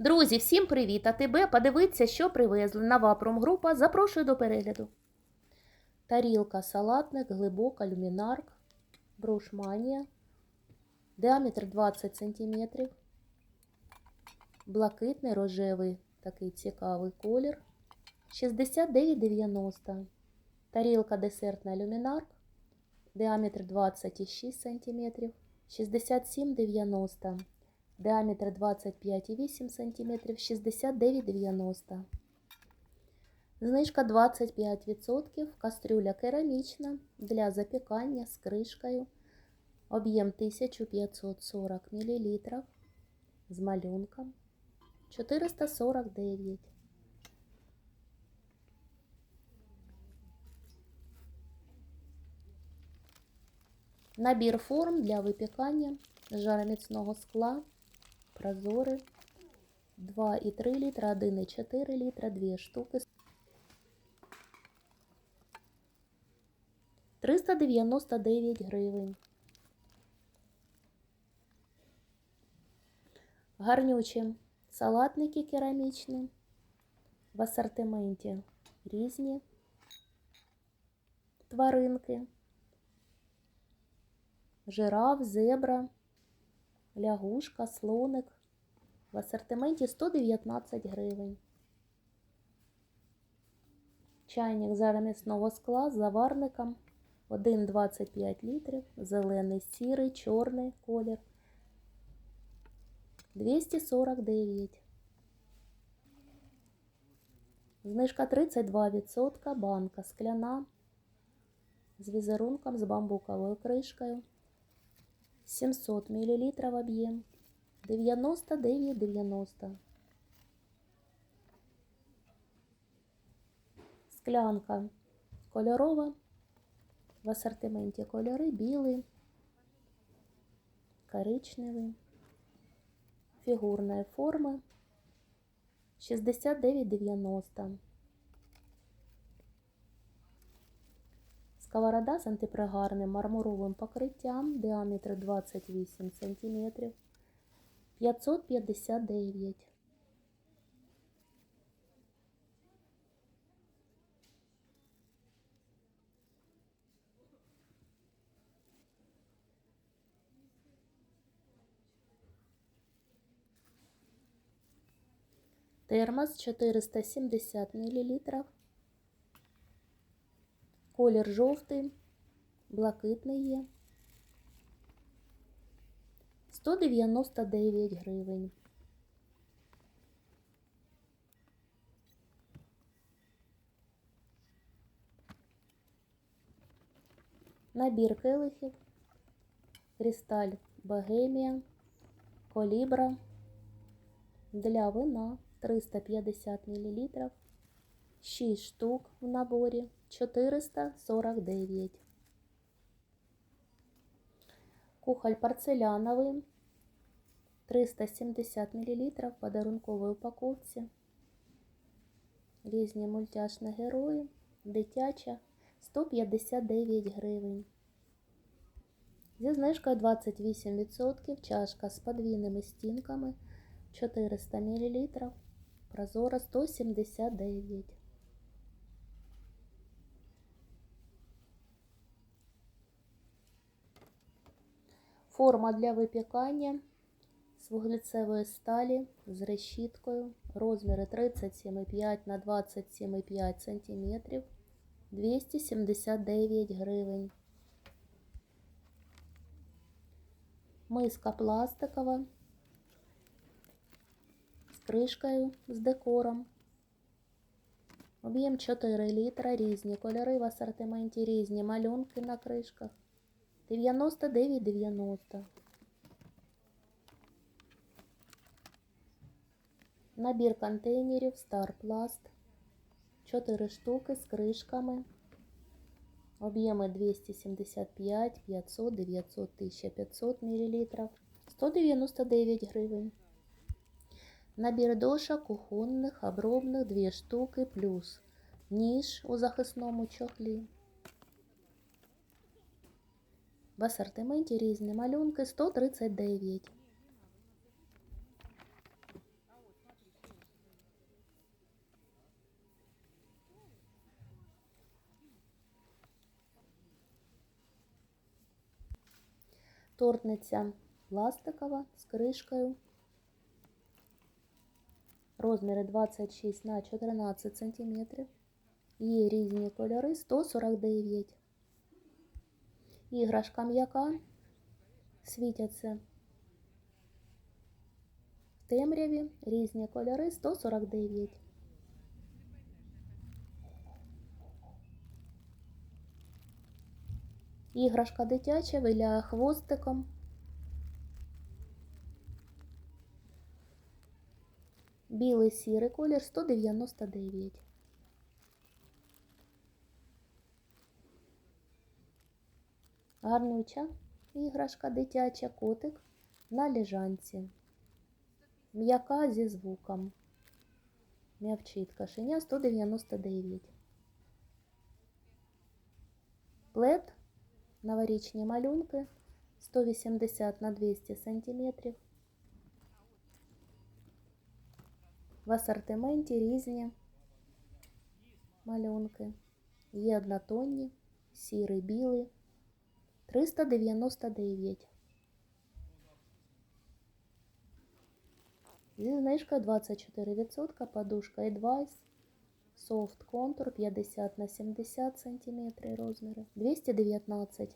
Друзі, всім привіт! А тебе подивитися, що привезли. Нова промгрупа. Запрошую до перегляду. Тарілка, салатник, глибока, люмінарк, брошманія, діаметр 20 см, блакитний, рожевий, такий цікавий колір, 69,90. Тарілка десертна люмінарк, діаметр 26 см, 67,90 діаметр 25,8 см, 69,90 Знижка 25%, кастрюля керамічна для запікання з кришкою, об'єм 1540 мл, з малюнком. 449 Набір форм для випікання жароміцного скла прозорий 2,3 літра, 1,4 літра, 2 штуки. 399 гривень. Гарнючі салатники керамічні. В асортименті різні тваринки. Жираф, зебра лягушка, слоник. В асортименті 119 гривень. Чайник замісного скла з заварником 1,25 літрів, зелений, сірий, чорний колір. 249. Знижка 32%, банка скляна з візерунком з бамбуковою кришкою. 700 мл об'єм 99,90. Склянка кольорова. В асортименті кольори білий, коричневий, фігурної форми 69,90. Сковорода з антипригарним мармуровим покриттям, діаметр 28 см, 559. Термос 470 мл. Колір жовтий, блакитний є. 199 гривень. Набір келихів, кристаль Богемія, колібра для вина 350 мл. 6 штук в наборі 449. Кухоль порцеляновий 370 мл в подарунковій упаковці. Різні мультяшні герої, дитяча 159 гривень. Зі знижкою 28% чашка з подвійними стінками 400 мл. Прозора 179. Форма для випікання з вуглецевої сталі з решіткою. Розміри 37,5 на 27,5 см. 279 гривень. Миска пластикова з кришкою з декором. Об'єм 4 літра, різні кольори в асортименті, різні малюнки на кришках. 99,90. Набір контейнерів Старпласт. 4 штуки з кришками. Об'єми 275, 500, 900, 1500 мл. 199 гривень. Набір дошок кухонних, обробних 2 штуки плюс ніж у захисному чохлі. В асортименті різні малюнки 139. Тортниця пластикова з кришкою. Розміри 26 на 14 см. Є різні кольори 149. Іграшка м'яка. Світяться в темряві. Різні кольори 149. Іграшка дитяча виляє хвостиком. Білий сірий колір 199. Гарнюча іграшка дитяча котик на ліжанці. М'яка зі звуком. М'явчить кошеня 199. Плед новорічні малюнки 180 на 200 сантиметрів. В асортименті різні малюнки. Є однотонні, сірий, білий. 399. Зі знижкою 24%, подушка Advice, Soft Contour 50 на 70 см розміри, 219.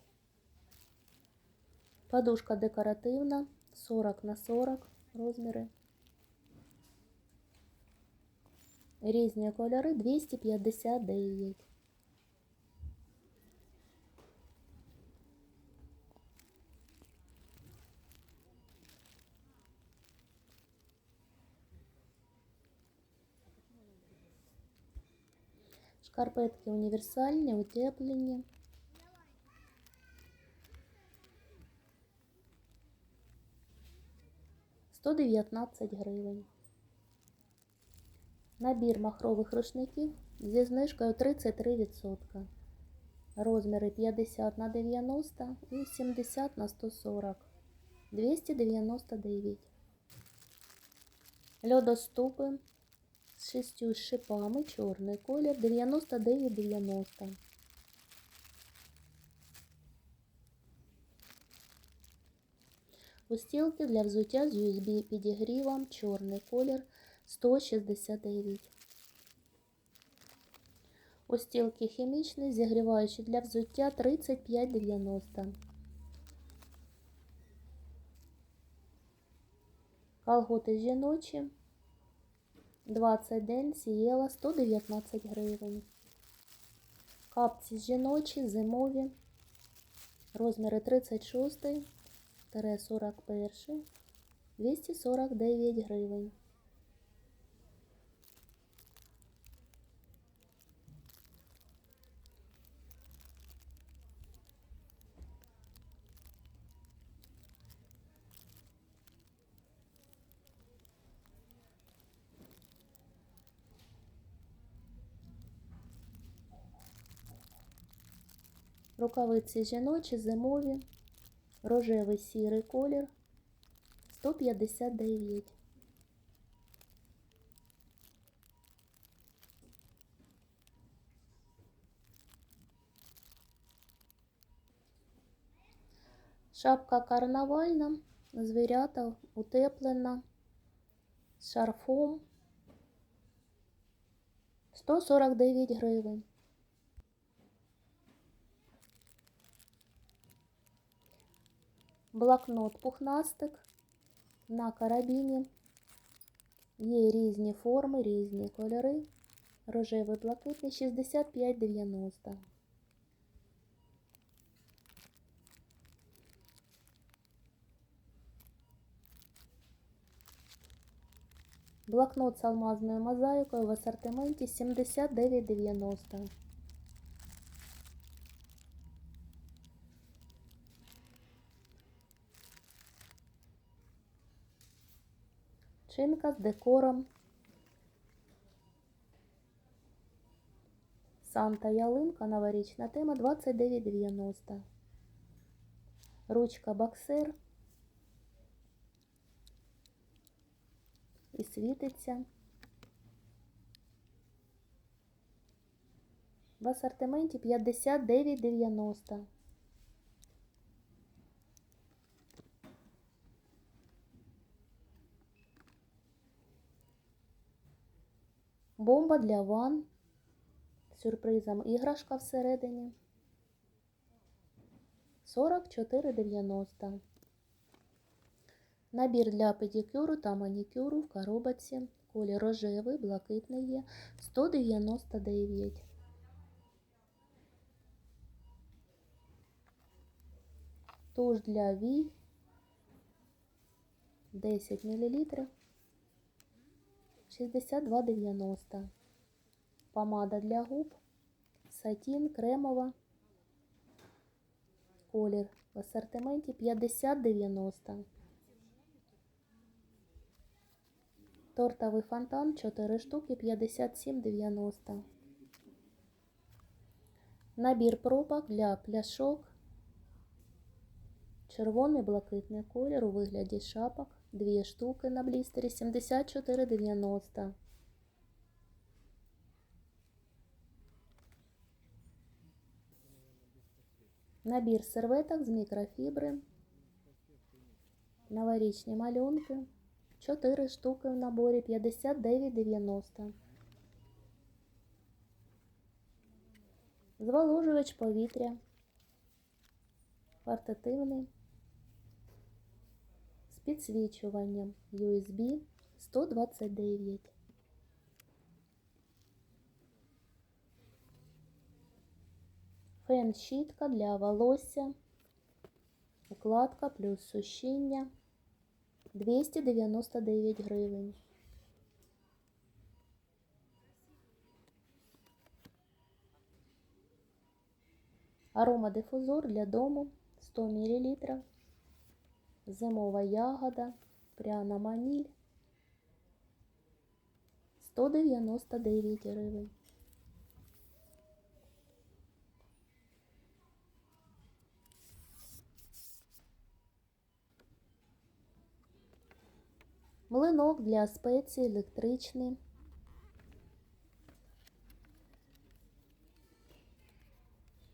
Подушка декоративна 40 на 40 розміри. Різні кольори 259. Шкарпетки універсальні, утеплені. Сто дев'ятнадцять гривень. Набір махрових рушників зі знижкою 33%. Розміри 50 на 90 і 70 на 140. 299. Льодоступи з шістю шипами, чорний колір 99,90. Устілки для взуття з USB підігрівом, чорний колір 169. Устілки хімічні, зігріваючі для взуття 35,90. Колготи жіночі 20 день сіяла 119 гривень. Капці жіночі, зимові, розміри 36 41 249 гривень. Рукавиці жіночі, зимові, рожевий сірий колір 159. Шапка карнавальна, звірята утеплена з шарфом 149 гривень. Блокнот пухнастик на карабіні. Є різні форми, різні кольори. Рожевий блакитний 65,90. Блокнот з алмазною мозаїкою в асортименті 79,90. Шинка з декором. Санта ялинка новорічна тема 29,90. Ручка боксер. І світиться. В асортименті 59,90. Бомба для ван. З сюрпризом іграшка всередині. 44,90. Набір для педикюру та манікюру в коробці. Колір рожевий, блакитний є. 199. Туш для вій 10 мл 62,90. Помада для губ, сатін, кремова. Колір в асортименті 50,90. Тортовий фонтан 4 штуки 57,90. Набір пробок для пляшок. Червоний блакитний колір у вигляді шапок. Дві штуки на блістері 74,90. Набір серветок з мікрофібри. Новорічні малюнки. 4 штуки в наборі 59,90. Зволожувач повітря. Портативний. Підсвічуванням USB 129. Фен щітка для волосся. Укладка плюс сушіння. 299 гривень. Аромадифузор для дому 100 мл. Зимова ягода, пряна ваніль 199 гривень. Млинок для спецій електричний.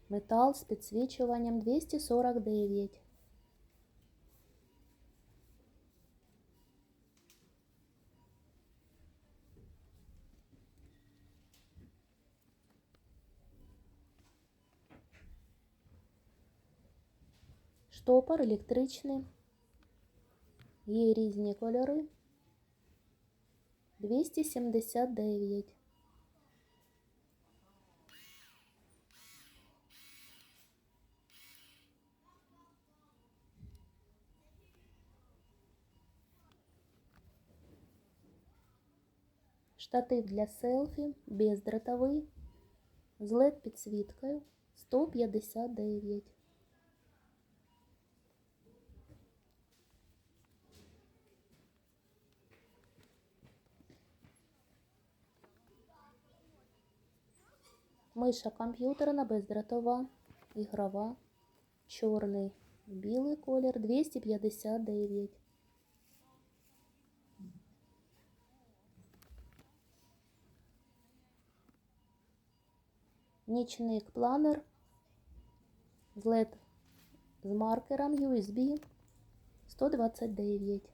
Метал з підсвічуванням 249. Штопор електричний. Є різні кольори. 279. Штатив для селфі бездротовий з LED підсвіткою 159. Миша комп'ютерна бездротова, ігрова, чорний, білий колір 259. Нічник планер з LED з маркером USB 129.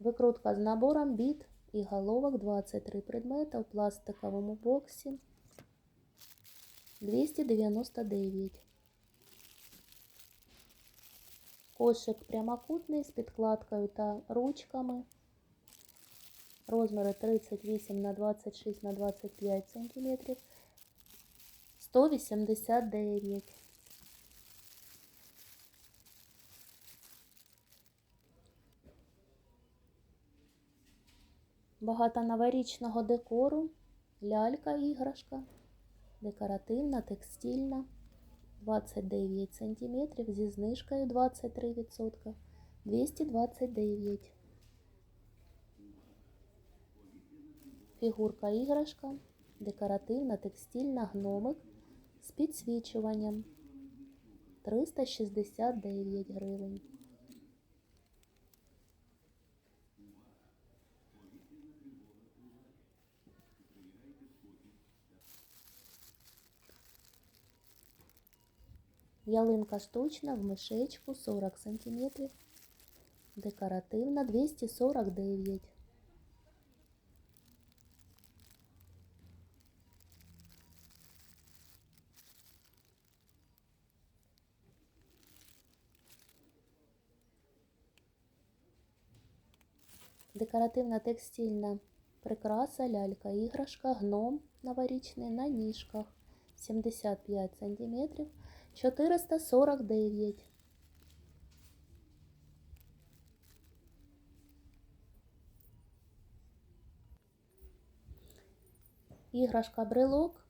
Викрутка з набором біт і головок 23 предмета в пластиковому боксі 299. Кошик прямокутний з підкладкою та ручками. Розміри 38 на 26 на 25 см 189. Багато новорічного декору, лялька іграшка, декоративна, текстильна, 29 см зі знижкою 23%, 229. Фігурка іграшка, декоративна, текстильна, гномик з підсвічуванням. 369 гривень. Ялинка штучна в мишечку 40 см. Декоративна 249. Декоративна текстильна прикраса, лялька, іграшка, гном новорічний на ніжках 75 см. 449. Іграшка брелок,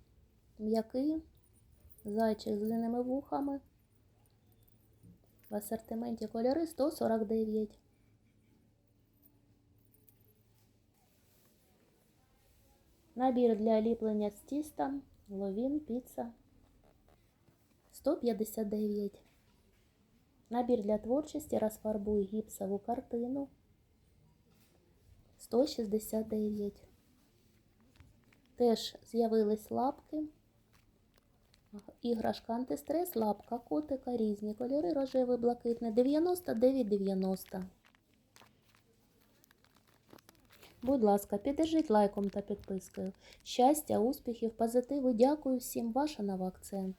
м'який, зайчик з длинними вухами. В асортименті кольори 149. Набір для ліплення з тіста, ловін, піца 159. Набір для творчості розфарбуй гіпсову картину 169. Теж з'явились лапки. Іграшка антистрес, лапка котика, різні кольори, рожевий, блакитний, 99,90. Будь ласка, піддержіть лайком та підпискою. Щастя, успіхів, позитиву. Дякую всім. Ваша нова акцент.